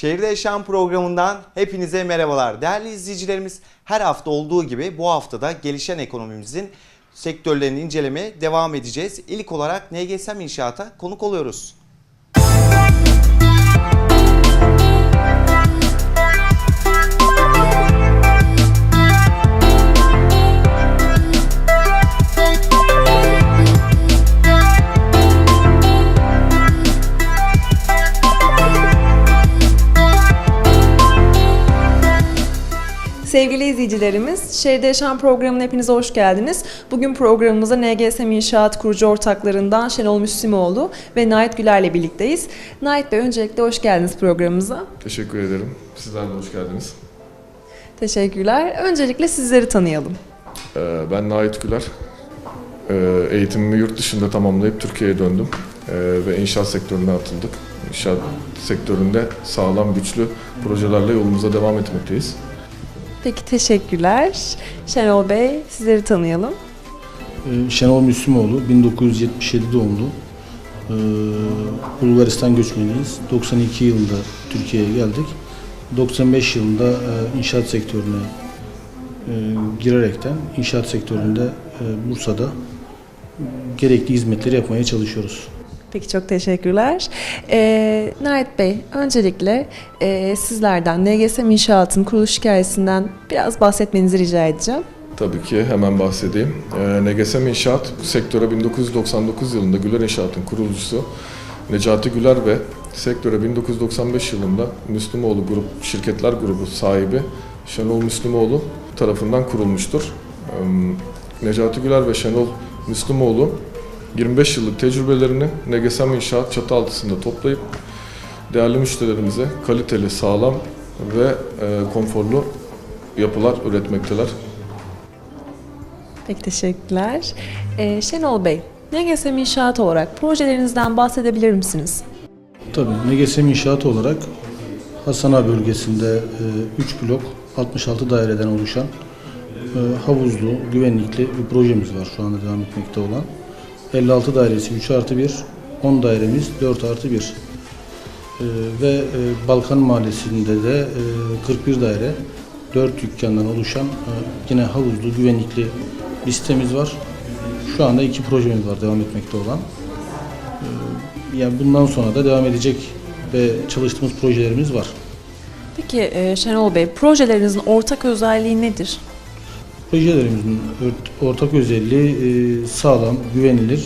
Şehirde Yaşam programından hepinize merhabalar. Değerli izleyicilerimiz her hafta olduğu gibi bu haftada gelişen ekonomimizin sektörlerini incelemeye devam edeceğiz. İlk olarak NGSM İnşaat'a konuk oluyoruz. Sevgili izleyicilerimiz, Şehirde Yaşam programına hepiniz hoş geldiniz. Bugün programımızda NGSM İnşaat kurucu ortaklarından Şenol Müslümoğlu ve Nait Güler'le birlikteyiz. Nait Bey öncelikle hoş geldiniz programımıza. Teşekkür ederim. Sizler de hoş geldiniz. Teşekkürler. Öncelikle sizleri tanıyalım. Ee, Ben Nait Güler. Ee, Eğitimimi yurt dışında tamamlayıp Türkiye'ye döndüm. Ee, Ve inşaat sektörüne atıldık. İnşaat sektöründe sağlam, güçlü projelerle yolumuza devam etmekteyiz. Peki teşekkürler. Şenol Bey sizleri tanıyalım. Ee, Şenol Müslümoğlu, 1977 doğumlu. Ee, Bulgaristan göçmeniyiz. 92 yılında Türkiye'ye geldik. 95 yılında e, inşaat sektörüne e, girerekten inşaat sektöründe e, Bursa'da gerekli hizmetleri yapmaya çalışıyoruz. Peki çok teşekkürler. Ee, Nait Bey, öncelikle e, sizlerden NGSM İnşaat'ın kuruluş hikayesinden biraz bahsetmenizi rica edeceğim. Tabii ki hemen bahsedeyim. Ee, NGSM İnşaat bu sektöre 1999 yılında Güler İnşaat'ın kurucusu Necati Güler ve sektöre 1995 yılında Müslümoğlu Grup Şirketler Grubu sahibi Şenol Müslümoğlu tarafından kurulmuştur. Ee, Necati Güler ve Şenol Müslümoğlu 25 yıllık tecrübelerini NGSM İnşaat çatı altısında toplayıp değerli müşterilerimize kaliteli, sağlam ve e, konforlu yapılar üretmekteler. Peki teşekkürler. Ee, Şenol Bey, NGSM İnşaat olarak projelerinizden bahsedebilir misiniz? Tabii NGSM İnşaat olarak Hasana bölgesinde 3 blok 66 daireden oluşan e, havuzlu, güvenlikli bir projemiz var şu anda devam etmekte olan. 56 dairesi 3 artı 1, 10 dairemiz 4 artı 1. E, Ve e, Balkan Mahallesi'nde de e, 41 daire 4 dükkandan oluşan e, yine havuzlu, güvenlikli bir sitemiz var. Şu anda iki projemiz var devam etmekte olan. Yani bundan sonra da devam edecek ve çalıştığımız projelerimiz var. Peki e, Şenol Bey, projelerinizin ortak özelliği nedir? Projelerimizin ortak özelliği e, sağlam, güvenilir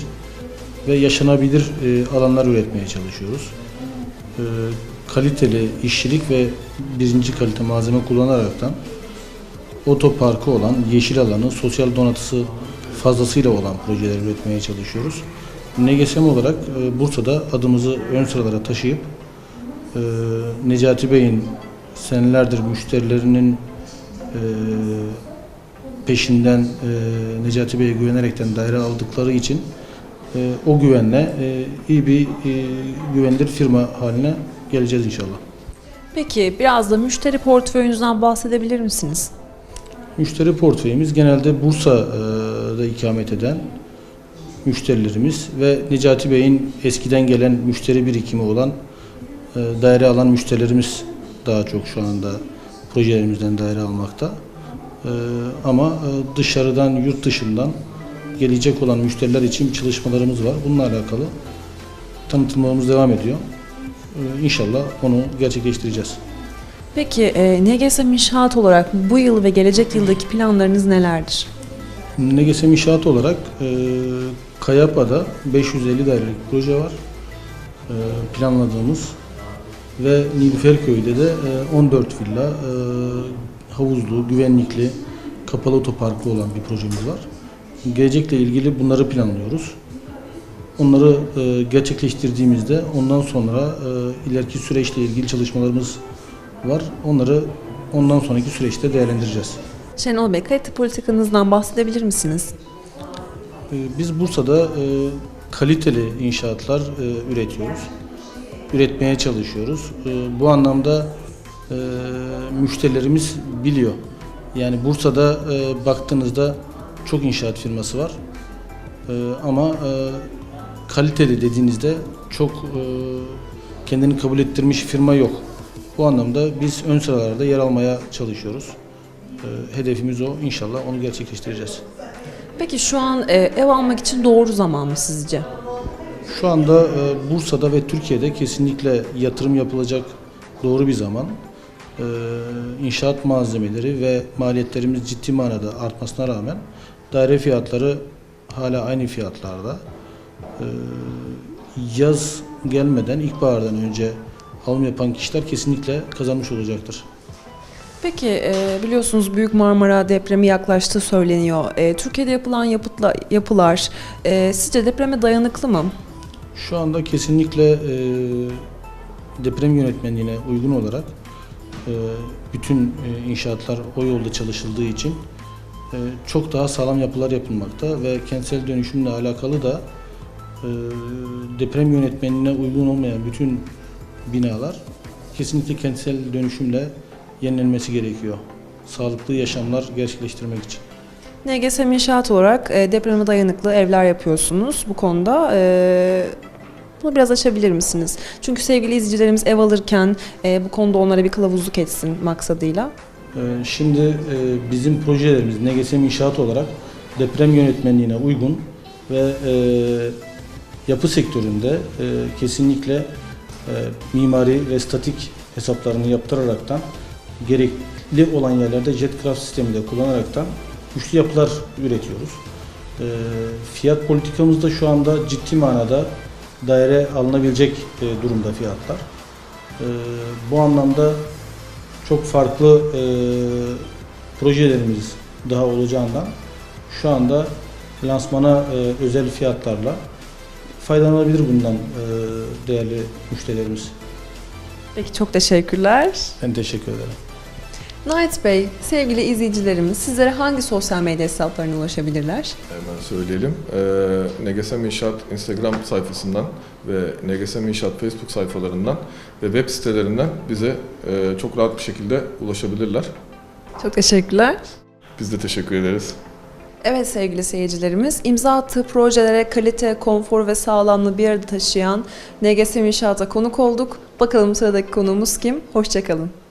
ve yaşanabilir e, alanlar üretmeye çalışıyoruz. E, Kaliteli işçilik ve birinci kalite malzeme kullanaraktan otoparkı olan, yeşil alanı, sosyal donatısı fazlasıyla olan projeler üretmeye çalışıyoruz. NGSM olarak Bursa'da adımızı ön sıralara taşıyıp Necati Bey'in senelerdir müşterilerinin peşinden e, Necati Bey'e güvenerekten daire aldıkları için e, o güvenle e, iyi bir e, güvenilir firma haline geleceğiz inşallah. Peki biraz da müşteri portföyünüzden bahsedebilir misiniz? Müşteri portföyümüz genelde Bursa'da ikamet eden müşterilerimiz ve Necati Bey'in eskiden gelen müşteri birikimi olan e, daire alan müşterilerimiz daha çok şu anda projelerimizden daire almakta. E, Ama e, dışarıdan, yurt dışından gelecek olan müşteriler için çalışmalarımız var. Bununla alakalı tanıtımlarımız devam ediyor. E, İnşallah onu gerçekleştireceğiz. Peki e, NGSM İnşaat olarak bu yıl ve gelecek yıldaki planlarınız nelerdir? NGSM İnşaat olarak e, Kayapa'da 550 dairelik proje var e, planladığımız ve Nilüferköy'de de e, 14 villa havuzlu, güvenlikli, kapalı otoparklı olan bir projemiz var. Gelecekle ilgili bunları planlıyoruz. Onları e, gerçekleştirdiğimizde ondan sonra e, ileriki süreçle ilgili çalışmalarımız var. Onları ondan sonraki süreçte değerlendireceğiz. Şenol Bey, kalite politikanızdan bahsedebilir misiniz? Ee, Biz Bursa'da e, kaliteli inşaatlar e, üretiyoruz. Üretmeye çalışıyoruz. E, Bu anlamda e, müşterilerimiz biliyor. Yani Bursa'da e, baktığınızda çok inşaat firması var. E, Ama e, kaliteli dediğinizde çok e, kendini kabul ettirmiş firma yok. Bu anlamda biz ön sıralarda yer almaya çalışıyoruz. E, hedefimiz o. İnşallah onu gerçekleştireceğiz. Peki şu an e, ev almak için doğru zaman mı sizce? Şu anda e, Bursa'da ve Türkiye'de kesinlikle yatırım yapılacak doğru bir zaman. E, inşaat malzemeleri ve maliyetlerimiz ciddi manada artmasına rağmen daire fiyatları hala aynı fiyatlarda. E, yaz gelmeden ilkbahardan önce alım yapan kişiler kesinlikle kazanmış olacaktır. Peki e, biliyorsunuz Büyük Marmara depremi yaklaştığı söyleniyor. E, Türkiye'de yapılan yapıtla, yapılar e, sizce depreme dayanıklı mı? Şu anda kesinlikle deprem yönetmenliğine uygun olarak bütün e, inşaatlar o yolda çalışıldığı için e, çok daha sağlam yapılar yapılmakta ve kentsel dönüşümle alakalı da e, deprem yönetmenliğine uygun olmayan bütün binalar kesinlikle kentsel dönüşümle yenilenmesi gerekiyor. Sağlıklı yaşamlar gerçekleştirmek için. NGSM İnşaat olarak e, depreme dayanıklı evler yapıyorsunuz bu konuda. Bunu biraz açabilir misiniz? Çünkü sevgili izleyicilerimiz ev alırken e, bu konuda onlara bir kılavuzluk etsin maksadıyla. Ee, Şimdi e, bizim projelerimiz NGSM İnşaat olarak deprem yönetmenliğine uygun ve e, yapı sektöründe e, kesinlikle e, mimari ve statik hesaplarını yaptıraraktan gerekli olan yerlerde JetCraft sistemi de kullanaraktan güçlü yapılar üretiyoruz. E, Fiyat politikamızda şu anda ciddi manada daire alınabilecek e, durumda fiyatlar. E, Bu anlamda çok farklı e, projelerimiz daha olacağından şu anda lansmana özel fiyatlarla faydalanabilir bundan değerli müşterilerimiz. Peki çok teşekkürler. Ben teşekkür ederim. Night Bey, sevgili izleyicilerimiz sizlere hangi sosyal medya hesaplarına ulaşabilirler? Hemen söyleyelim. Ee, NGSM İnşaat Instagram sayfasından ve NGSM İnşaat Facebook sayfalarından ve web sitelerinden bize e, çok rahat bir şekilde ulaşabilirler. Çok teşekkürler. Biz de teşekkür ederiz. Evet sevgili seyircilerimiz, imza attığı projelere kalite, konfor ve sağlamlığı bir arada taşıyan NGSM İnşaat'a konuk olduk. Bakalım sıradaki konuğumuz kim? Hoşçakalın.